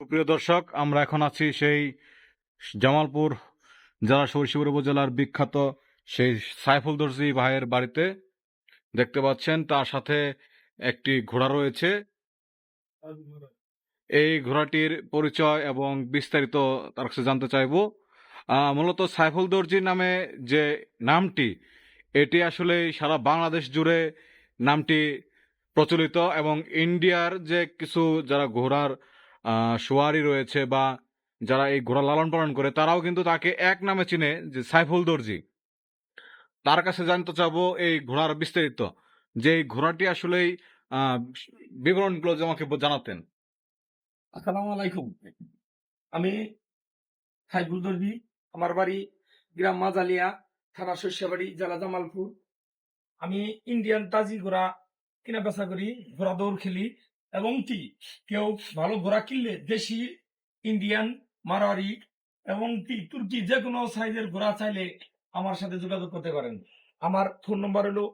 প্রিয় দর্শক, আমরা এখন আছি সেই জামালপুর জেলা সরিষিপুর উপজেলার বিখ্যাত সেই সাইফুল দর্জি ভাইয়ের বাড়িতে। দেখতে পাচ্ছেন, তার সাথে একটি ঘোড়া রয়েছে। এই ঘোড়াটির পরিচয় এবং বিস্তারিত তার কাছে জানতে চাইব। মূলত সাইফুল দর্জি নামে যে নামটি, এটি আসলে সারা বাংলাদেশ জুড়ে নামটি প্রচলিত এবং ইন্ডিয়ার যে কিছু যারা ঘোড়ার সোয়ারি রয়েছে বা যারা এই ঘোড়া লালন পালন করে, তারাও কিন্তু তাকে এক নামে চিনে যে সাইফুল দর্জি। তার কাছে জানতে চাবো এই ঘোড়ার বিস্তারিত, যে এই ঘোড়াটি আসলেই বিবরণগুলো আমাকে জানাতেন। আসসালামু আলাইকুম। আমি সাইফুল দর্জি, আমার বাড়ি গ্রাম মাজালিয়া, থানা শস্যবাড়ি, জেলা জামালপুর। আমি ইন্ডিয়ান তাজি ঘোড়া কিনা বেচা করি ঘোড়া দৌড় খেলি। এবং কি? কেউ ভালো ঘোড়া কিনলে দেশি ইন্ডিয়ান মারোয়ারি এবং কি? তুর্কি যে কোনো সাইজের ঘোড়া চাইলে আমার সাথে যোগাযোগ করতে পারেন। আমার ফোন নম্বর হলো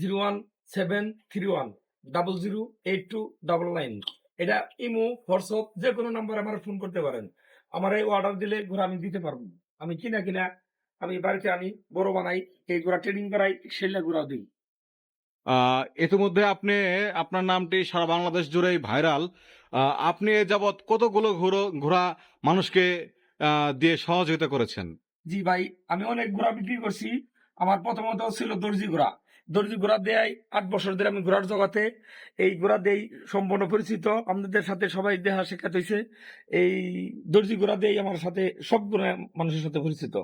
zero one seven three one double zero eight two double nine এটা ইমো, হোয়াটসঅ্যাপ যে কোনো নাম্বার আমার ফোন করতে পারেন। আমার এই অর্ডার দিলে ঘোড়া আমি দিতে পারব। আমি কিনা কিনা আমি বাড়িতে আনি, বড় বানাই, এই ঘোড়া ট্রেনিং করাই সেলে ঘোড়া দিই। ইতিমধ্যে আপনি, আপনার নামটি সারা বাংলাদেশ জুড়েই ভাইরাল। আপনি এ যাবৎ কতগুলো ঘোড়ো ঘোড়া মানুষকে দিয়ে সহযোগিতা করেছেন? জি ভাই, আমি অনেক ঘোড়া বিক্রি করছি। আমার প্রথমত ছিল দর্জি ঘোড়া দর্জি ঘোড়া দেয় আট বছর ধরে আমি ঘোড়ার জগতে। এই ঘোড়া দেই সম্পূর্ণ পরিচিত। আমাদের সাথে সবাই দেহা শেখাতে হয়েছে এই দর্জি ঘোড়া দেই আমার সাথে সব মানুষের সাথে পরিচিত।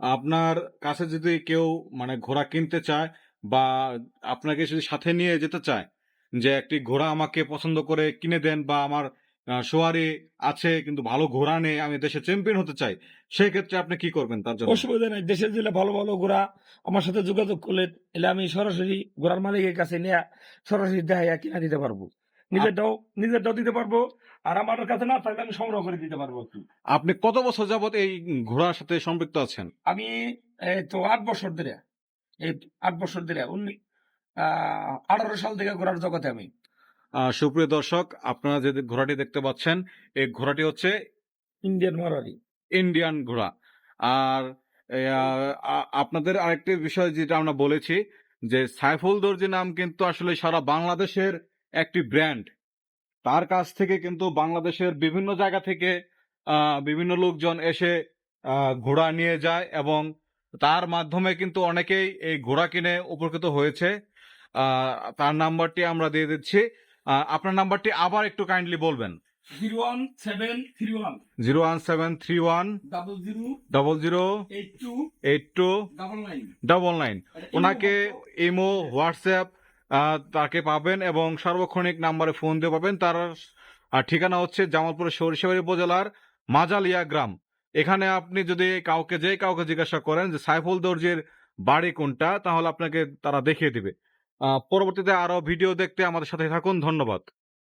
আপনার কাছে যদি কেউ মানে ঘোড়া কিনতে চায় বা আপনাকে যদি সাথে নিয়ে যেতে চায় যে একটি ঘোড়া আমাকে পছন্দ করে কিনে দেন বা আমার সোয়ারি আছে কিন্তু ভালো ঘোড়া নেই, আমি দেশে চ্যাম্পিয়ন হতে চাই সেই ক্ষেত্রে আপনি কি করবেন তার জন্য? অসুবিধা নেই দেশের জেলে ভালো ভালো ঘোড়া আমার সাথে যোগাযোগ করলেন এলে আমি সরাসরি ঘোড়ার মালিকের কাছে নিয়ে সরাসরি দেখাইয়া কিনা দিতে পারব। নিজেরটাও নিজেরটাও দিতে পারব। আর আমার কাছে না থাকলে আমি সংগ্রহ করে দিতে পারব। আপনি কত বছর যাবত এই ঘোড়ার সাথে সম্পৃক্ত আছেন? আমি তো আট বছর ধরে এই আট বছর ধরে উনি আঠারো সাল থেকে ঘোড়ার জগতে আমি। সুপ্রিয় দর্শক আপনারা যে ঘোড়াটি দেখতে পাচ্ছেন এই ঘোড়াটি হচ্ছে ইন্ডিয়ান মারোয়ারি ইন্ডিয়ান ঘোড়া। আর আপনাদের আরেকটি বিষয় যেটা আমরা বলেছি যে সাইফুল দর্জি নাম কিন্তু আসলে সারা বাংলাদেশের একটি ব্র্যান্ড। তার কাছ থেকে কিন্তু বাংলাদেশের বিভিন্ন জায়গা থেকে বিভিন্ন লোকজন এসে ঘোড়া নিয়ে যায় এবং তার মাধ্যমে কিন্তু অনেকেই এই ঘোড়া কিনে উপকৃত হয়েছে। তার নাম্বারটি আমরা দিয়ে দিচ্ছি। আপনার নাম্বারটি আবার একটু কাইন্ডলি বলবেন। Zero one seven three one. Zero one seven three one double zero double zero eight two eight two double nine. Double nine. ওনাকে ইমো হোয়াটসঅ্যাপ তাকে পাবেন এবং সার্বক্ষণিক নাম্বারে ফোন দিয়ে পাবেন। তার ঠিকানা হচ্ছে জামালপুরের সরিষাবাড়ি উপজেলার মাজালিয়া গ্রাম। এখানে আপনি যদি কাউকে, যে কাউকে জিজ্ঞাসা করেন যে, সাইফুল দর্জির বাড়ি কোনটা, তাহলে আপনাকে তারা দেখিয়ে দিবে। পরবর্তীতে আরও ভিডিও দেখতে আমাদের সাথে থাকুন। ধন্যবাদ।